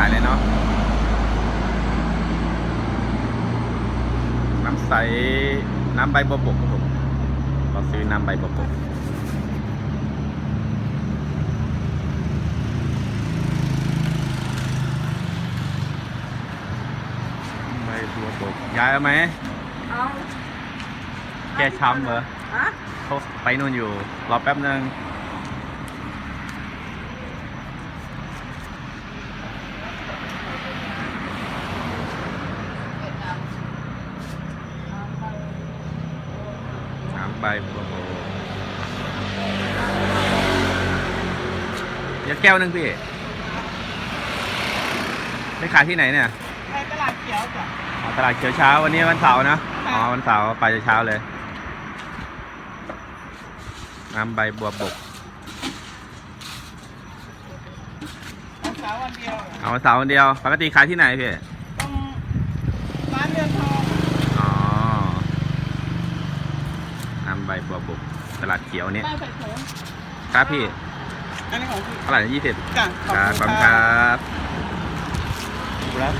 ขายเลยเนาะน้ำใสน้ำใบบัวบกครับผมเราซื้อน้ำใบบัวบกใบบัวบกย้ายแล้ไหมเอาแกช้ำเหรอฮะเขาไปนู่นอยู่ รอแป๊บนึง น้ำใบบัวบกเดี๋ยวแก้วหนึงพี่ไปขายที่ไหนเนี่ยในตลาดเขียวจ้ะอ๋อตลาดเขียวเช้าวันนี้วันเสาร์นะค่ะอ๋อวันเสาร์ไปเช้าเลยน้ำใบบัวบกวันเสาร์วันเดียวเอาวันเสาร์วันเดียวปกติขายที่ไหนพี่ตรงร้านเรือนทอง อ๋อ น้ำใบบัวบกตลาดเขียวนี้บ้านใส่ถุงครับพี่อันนี้ของพี่เท่าไหร่ยี่สิบจ้ะครับขอบคุณครับ ครับ